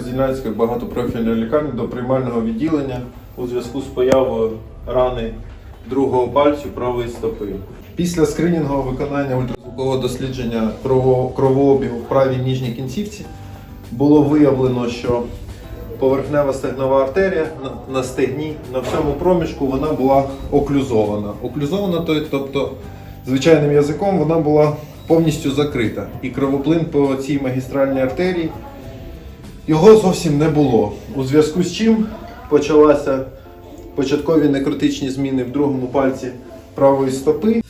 Роздільнянської багатопрофільної лікарні до приймального відділення у зв'язку з появою рани другого пальцю правої стопи. Після скринінгового виконання ультразвукового дослідження кровообігу в правій ніжній кінцівці було виявлено, що поверхнева стегнова артерія на стегні на всьому проміжку вона була оклюзована. Оклюзована, тобто звичайним язиком вона була повністю закрита. І кровоплин по цій магістральній артерії його зовсім не було. У зв'язку з чим почалися початкові некротичні зміни в другому пальці правої стопи.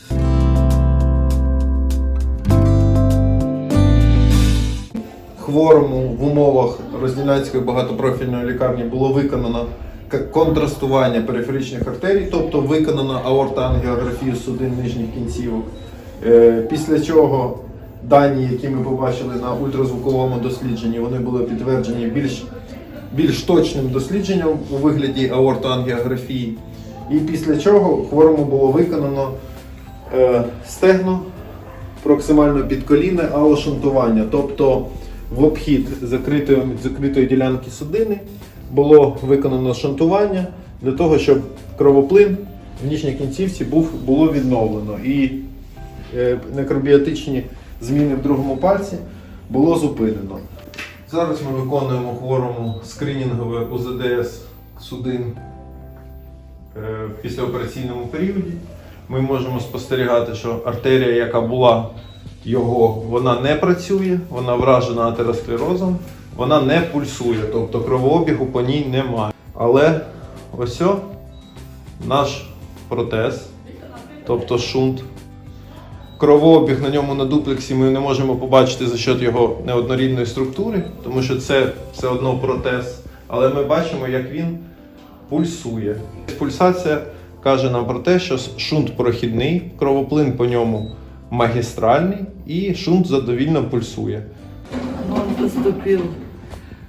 Хворому в умовах Роздільнянської багатопрофільної лікарні було виконано контрастування периферичних артерій, тобто виконано аортангіографію судин нижніх кінцівок. Е, Після чого дані, які ми побачили на ультразвуковому дослідженні, вони були підтверджені більш, більш точним дослідженням у вигляді аортоангіографії. І після чого хворому було виконано е, стегно проксимально підколінне алошунтування, тобто в обхід закритої, закритої ділянки судини було виконано шунтування для того, щоб кровоплин в нижній кінцівці був, було відновлено. І е, некробіотичні зміни в другому пальці було зупинено. Зараз ми виконуємо хворому скринінгове УЗДС судин е, в післяопераційному періоді. Ми можемо спостерігати, що артерія, яка була його, вона не працює, вона вражена атеросклерозом, вона не пульсує, тобто кровообігу по ній немає. Але ось наш протез, тобто шунт. Кровообіг на ньому на дуплексі ми не можемо побачити за счет його неоднорідної структури, тому що це все одно протез. Але ми бачимо, як він пульсує. Пульсація каже нам про те, що шунт прохідний, кровоплин по ньому магістральний і шунт задовільно пульсує. Он поступил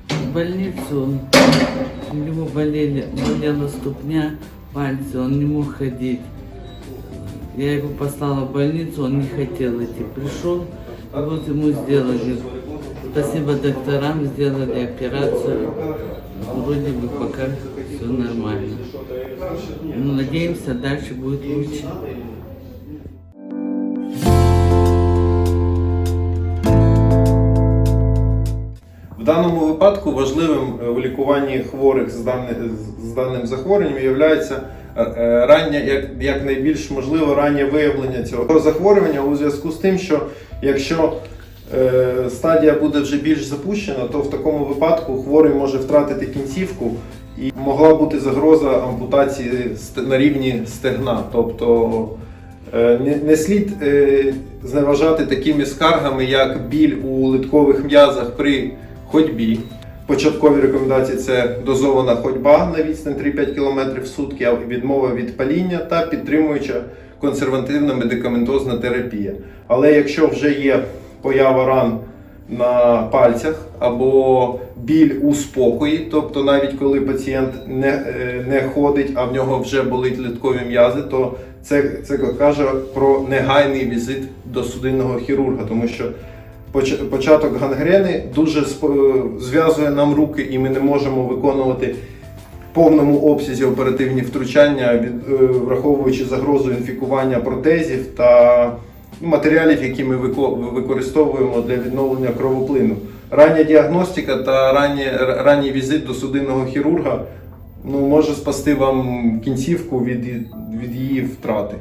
в больницу, у него болели, болела ступня, пальцы, он не мог ходить. Я его послала в больницу, он не хотел идти. Пришел, вот ему сделали. Спасибо докторам, сделали операцию. Вроде бы пока все нормально. Но надеемся, дальше будет лучше. В даному випадку важливим в лікуванні хворих з даним захворюванням є раннє, як, як найбільш можливо раннє виявлення цього захворювання у зв'язку з тим, що якщо е, стадія буде вже більш запущена, то в такому випадку хворий може втратити кінцівку і могла бути загроза ампутації на рівні стегна. Тобто Е, Не, не слід е, зневажати такими скаргами, як біль у литкових м'язах при ходьбі. Початкові рекомендації це дозована ходьба на відстань 3-5 км в сутки, відмова від паління та підтримуюча консервативна медикаментозна терапія. Але якщо вже є поява ран на пальцях або біль у спокої, тобто навіть коли пацієнт не, е, не ходить, а в нього вже болить литкові м'язи, то це, це каже про негайний візит до судинного хірурга, тому що початок гангрени дуже сп- зв'язує нам руки, і ми не можемо виконувати в повному обсязі оперативні втручання, від- е, враховуючи загрозу інфікування протезів та ну, матеріалів, які ми вико- використовуємо для відновлення кровоплину. Рання діагностика та ранній візит до судинного хірурга ну, може спасти вам кінцівку від, від її втрати.